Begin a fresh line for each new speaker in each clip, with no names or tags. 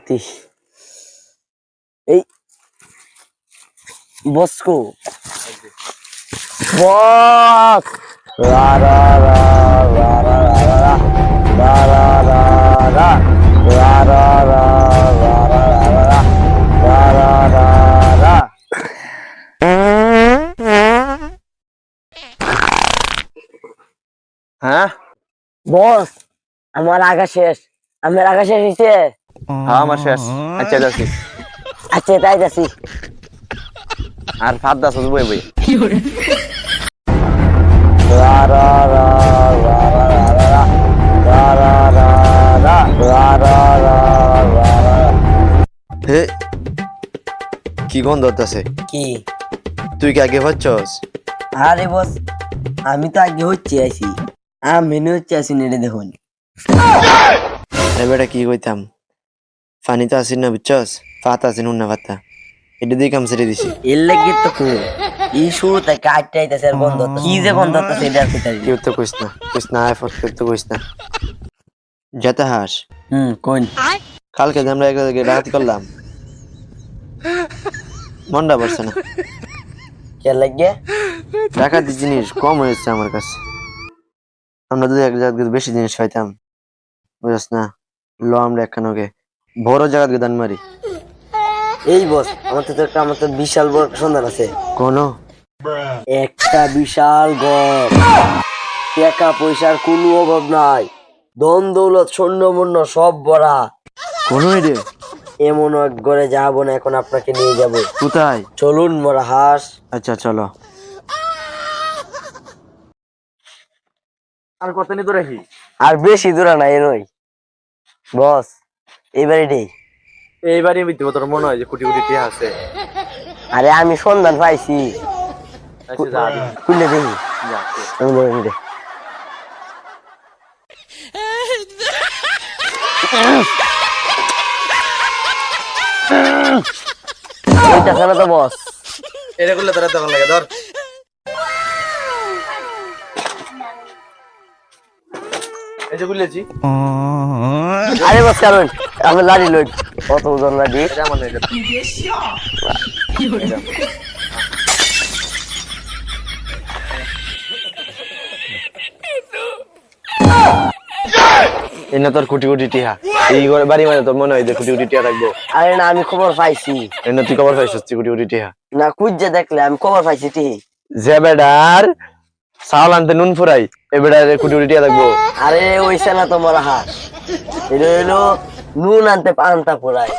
শান্তি। এই বসকো। বস!
হ্যাঁ?
বস আমার আগা শেষ। আমার আগা শেষ হয়েছে
হ্যাঁ আচ্ছা যাচ্ছি
আচ্ছা তাই যাচ্ছি
আর দাস বই বই
কি গন্ধ আছে
কি
তুই কি আগে হচ্ছস
আরে বস আমি তো আগে হচ্ছে আছি আমি হচ্ছে আসি নেড়ে দেখুন
এবারে কি কইতাম ফানি তো আসিন না বুঝছস ফাত আসিন উন্না ফাতা এটা দিয়ে কাম ছেড়ে দিছি
এর লাগে তো কো এই শুরুতে কাটতে আর গন্ধ কি যে গন্ধ হতো সেটা কোথায়
কেউ তো কইস না কইস না আয় কেউ তো কইস না যেতে হাস
হুম কোন
কালকে যে আমরা এক জায়গায় ডাকাতি করলাম মনটা পড়ছে না
কে লাগে
ডাকাতি জিনিস কম হয়েছে আমার কাছে আমরা যদি এক জায়গায় বেশি জিনিস পাইতাম বুঝছ না ল আমরা একখানকে বড় জায়গা দান মারি।
এই বস আমার তো একটা আমার তো বিশাল বড় সন্ধান আছে।
কোনো?
একটা বিশাল ঘর টাকা পয়সার কোনো অভাব নাই। ধন দৌলত সৈন্য মন্য সব ভরা।
কোনো রে
এমন এক ঘরে যাব না এখন আপনাকে নিয়ে যাব।
কোথায়?
চলুন মোরা হাস।
আচ্ছা চলো।
আর কত নি তো রাখি
আর বেশি দূরে নাই নই বস এইবারে নেই
এইবারই মিথ্যে তোর মনে হয় যে কোটি কোটি টিয়া আছে।
আরে আমি সন্ধান পাইছি।
আচ্ছা
খুলে দেখি আমি ধরে নিতে এইটা খেলা তো বস
এটা করলে তোরা তখন লাগে ধর। এই যে বুঝলেছি
আরে বস কারণ আমি লাড়ি লই কত ওজন লাড়ি?
এটা এটা এনে তোর কোটি কোটি টিহা। এই ঘরে বাড়ি মানে তোর মনে হয় যে কোটি কোটি টিহা থাকব?
আরে না আমি খবর পাইছি।
এনে তুই খবর পাইছিস তুই কোটি কোটি টিহা?
না কুজ্জে দেখলে আমি খবর পাইছি ঠিক
যে বেডার চাউল আনতে নুন ফুরাই এ বেডার কোটি কোটি টিহা থাকব।
আরে ওইসে না তোমার হাস। এটা হইল নুন আনতে পান্তা পোড়ায়।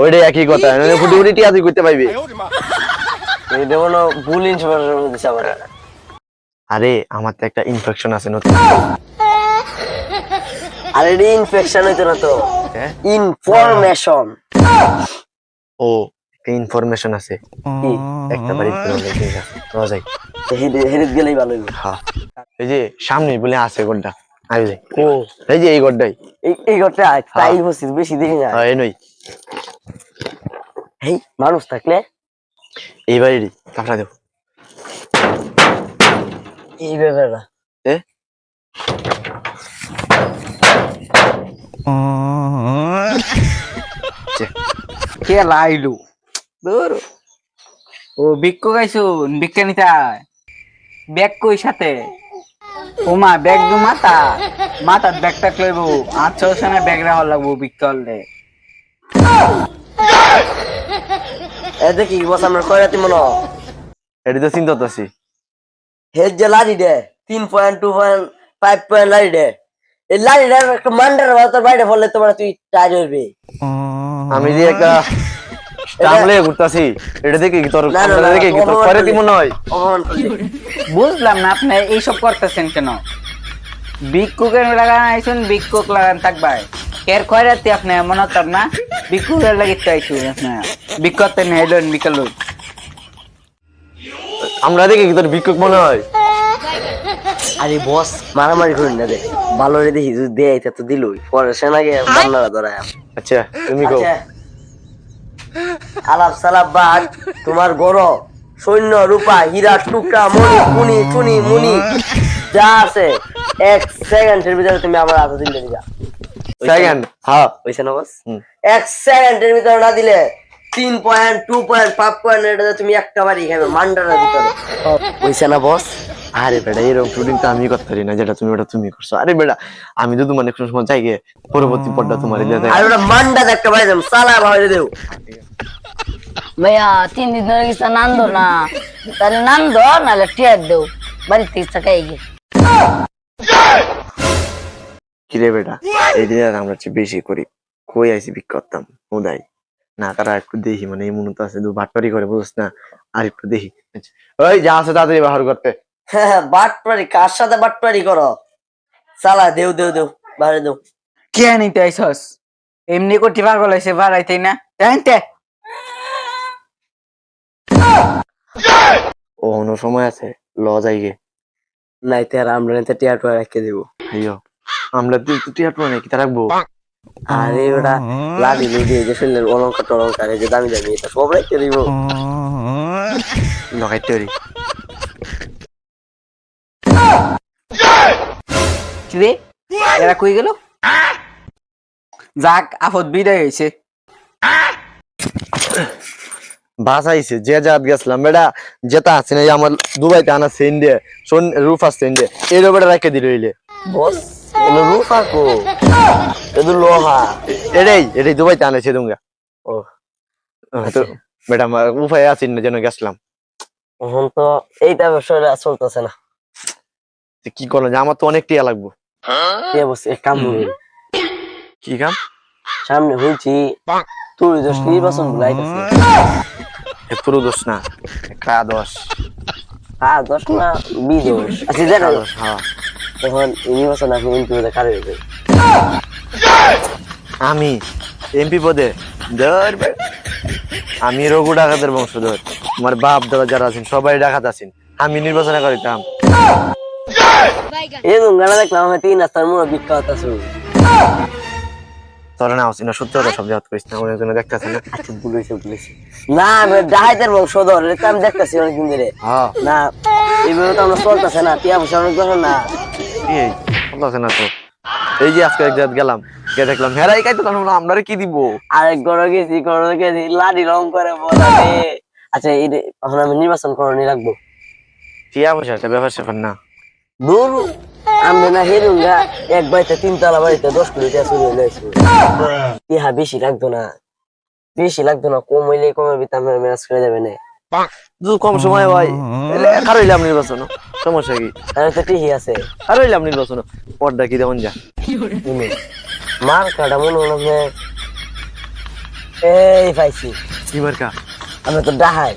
ওইটাই একই কথা কোটি টিহা তুই করতে পাইবি
এটা হলো ভুল ইনফরমেশন দিছে আমার
আরে আমার তো একটা ইনফেকশন আছে নতুন।
আরে এটা ইনফেকশন হইতো না তো।
হ্যাঁ?
ইনফরমেশন
ও একটা ইনফরমেশন আছে। একটা বাড়ি যায়
হেরিত গেলেই ভালো হইবে।
হ্যাঁ। এই যে সামনে বলে আছে যাই
ও।
এই যে এই
এই এই ঘরটা তাই বসিস বেশি দেখি না।
হ্যাঁ এই নই।
এই মানুষ থাকলে?
এই বাড়িরই কাপড়া দেব।
এই ব্যাপারটা
এ?
কে লাইলু? দূর ও ভিক্ষু নিতে। ব্যাগ কই সাথে? ওমা ব্যাগ দু মাথা। মাথার ব্যাগটা লইব। আচ্ছা ওখানে ব্যাগ রাখা লাগবো ভিক্ষা হলে
এ দেখি বস আমরা কয়রাতি মনে
এটি তো চিন্তা আছি
হেড যে লাড়ি দে তিন point two point five point লাড়ি দে। এই লাড়ি দে একটা মান্ডার তোর বাইরে ফলে তোমার তুই টাইট হইবে।
আমি যে একটা টামলে ঘুরতাছি। এটা দেখি কি তোর
না,
কি তোর
করলি
বুঝলাম না আপনি এইসব করতেছেন কেন? ভিক্ষুকের লাগান আইসুন ভিক্ষুক লাগান থাকবাই। এর খয়রাতি আপনি এমন হতাম না? ভিক্ষুকের লাগিতে আইসুন আপনি। ভিক্ষতে নেইলেন বিকাল
আমরা দেখি কি তোর ভিক্ষুক মনে হয়?
আরে বস মারামারি করি না রে ভালো রে দেখি যদি দেয় তা তো দিলই। পরে সেনাকে বান্নারা ধরায়
আচ্ছা তুমি কও।
আচ্ছা। আলাপ সালাপ বাদ তোমার গড় সৈন্য রূপা হীরা টুকরা মণি কুনি চুনি মুনি যা আছে এক সেকেন্ডের ভিতরে তুমি আমার হাতে দিলে দিবা।
সেকেন্ড হ্যাঁ।
হইছে না বস। এক সেকেন্ডের ভিতরে না দিলে তিন point two point five point এটা তুমি একটা বাড়ি খাবে মান্ডারের ভিতরে। হইছে না বস।
আরে বেটা এরকম শুটিং তো আমি করতে পারি না যেটা তুমি ওটা তুমি করছ। আরে বেটা আমি তো তোমার কোনো সময় চাই গিয়ে পরবর্তী পর্দা তোমার দিয়ে দেয়
আর ওটা মান্ডার একটা বাড়ি দেব সালা ভাবে দেও
ভাইয়া তিন দিন ধরে কিছু নান্দো না। তাহলে নান্দো নাহলে টিয়ার দেও বাড়িতে ইচ্ছা খাই গিয়ে
কিরে বেটা এই দিন আমরা চেয়ে বেশি করি। কই আইসি বিক করতাম? উদাই না তারা একটু দেখি মানে এই মনে তো আছে দু বাটপারি করে বুঝছ না আর একটু দেখি। ওই যা আছে তাড়াতাড়ি বাহার করতে।
হ্যাঁ বাটপারি কার সাথে বাটপারি করো? সালা দেও দেও দেও বাইরে দেও।
কে নিতে আইসস এমনি কোটি পাগল হয়েছে বাড়াইতে না? জানতে?
ও অন্য সময় আছে ল যাইগে
নাইতে আর আমরা নাইতে টিয়া টুয়া রেখে দেবো।
আইয়ো আমরা তুই তুই টিয়াট নাকি তা রাখব?
আরে লাদি লুদি এই যে শরীরের অলঙ্কার টলঙ্কার এই যে দামি দামি এটা সব রেখে দিব।
লগাইতে
কিরে? এরা কই গেল? যাক আফত বিদায় হয়েছে।
বাস যে জাত গেছিলাম। বেটা যেটা আছে না আমার দুবাইতে আনা শোন রুফা এর বেটা রেখে দিল হইলে
বস এলো রূপা কো? এদু লোহা।
এটাই এটাই দুবাইতে আনেছে দুঙ্গা
ও
তো বেটা আমার উপায় আছেন না যেন গেছিলাম।
এখন তো এইটা ব্যবসাটা চলতেছে না।
কি করল? যে আমার তো অনেক টিয়া লাগবো।
কে বস কাম
কি কাম?
সামনে হয়েছি তুই দোষ নির্বাচন
দোষ না ক্রা দোষ?
হ্যাঁ দোষ না বি দোষ। আচ্ছা দেখো
দোষ? হ্যাঁ।
তখন নির্বাচন আপনি এমপি পদে কারে হইবে
আমি এমপি পদে ধর বে। আমি রঘু ডাকাতের বংশধর। আমার বাপ দাদা যারা আছেন সবাই ডাকাত আছেন। আমি নির্বাচনে করিতাম।
এই দেখলাম আমি তিন রাস্তার মোড় বিখ্যাত আছে
তোরা না আছিস না সত্যি কথা সব জাত করিস না অনেক জনে দেখতেছে না।
ভুল হয়েছে না আমি ডাহাইতের বংশধর এটা আমি দেখতেছি অনেকদিন ধরে।
হ্যাঁ।
না এইভাবে তো আমরা চলতেছে না টিয়া পয়সা অনেক দরকার না।
এই বলতেছে না তো। এই যে আজকে এক জায়গায় গেলাম গিয়ে দেখলাম হেরাই খাইতে তখন আমরা কি দিব?
আরেক গড় গেছি গড় গেছি লাডি রং করে বলা। আচ্ছা এই এখন আমি নির্বাচন করণি রাখব।
টিয়া পয়সা একটা ব্যাপার স্যাপার না।
দূর আমি না হেরুঙ্গা এক বাড়িতে তিনতলা বাড়িতে দশ কোটি টাকা চুরি হয়ে ইহা বেশি লাগতো না। বেশি লাগতো না কম হইলে কমের ভিতরে আমরা ম্যানেজ করে যাবে না।
কম সময় হয় আর হইলাম নির্বাচন। সমস্যা কি?
তাহলে তো ঠিকই আছে।
আর হইলাম নির্বাচন। পর্দা কি দেমন যা।
মার কাটা মনে হলো যে এই পাইছি।
কি মার্কা
আমি তো ডাহাই।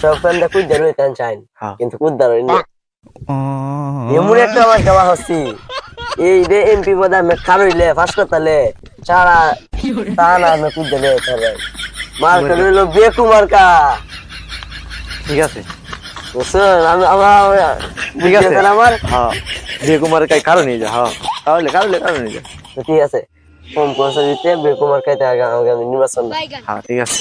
সব ফ্রেন্ডে কুদ্দার চাইন কিন্তু কুদ্দার হইনি এমন একটা আমার দেওয়া হচ্ছি। এই রে এমপি পদে আমি খারইলে ফাঁস করতালে সারা তা না আমি কুদ্দালে তাহলে মার কাটা হইল বেকু মার্কা
ঠিক আছে।
আমি আমার
ঠিক আছে।
আমার?
হ্যাঁ। বিয়ে কুমার কাই কারও নিয়ে যা হ্যাঁ। তাহলে কারলে কারও নিয়ে যা।
ঠিক আছে। কম পয়সা দিতে বেকু আগে আগামী নির্বাচন
হ্যাঁ ঠিক আছে।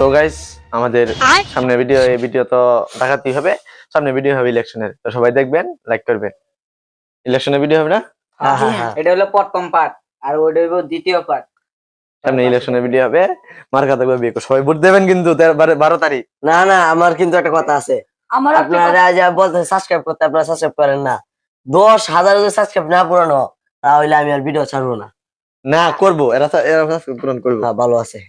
সো গাইস আমাদের সামনে ভিডিও এই ভিডিও তো দেখাতেই হবে। সামনে ভিডিও হবে ইলেকশনের তো সবাই দেখবেন লাইক করবেন। ইলেকশনের ভিডিও হবে না?
হ্যাঁ হ্যাঁ হ্যাঁ
এটা হলো প্রথম পার্ট আর ওটা হইব দ্বিতীয় পার্ট
সামনে ইলেকশনের ভিডিও হবে। মার্কা থাকবে বিয়ে সবাই ভোট দেবেন কিন্তু বারো- তারিখ।
না না আমার কিন্তু একটা কথা আছে।
আমার একটা
আপনারা যা বলতে সাবস্ক্রাইব করতে আপনারা সাবস্ক্রাইব করেন না। দশ হাজার যদি সাবস্ক্রাইব না পুরানো তাহলে আমি আর ভিডিও ছাড়বো না।
না করব। এরা এরা পূরণ করব।
হ্যাঁ ভালো আছে।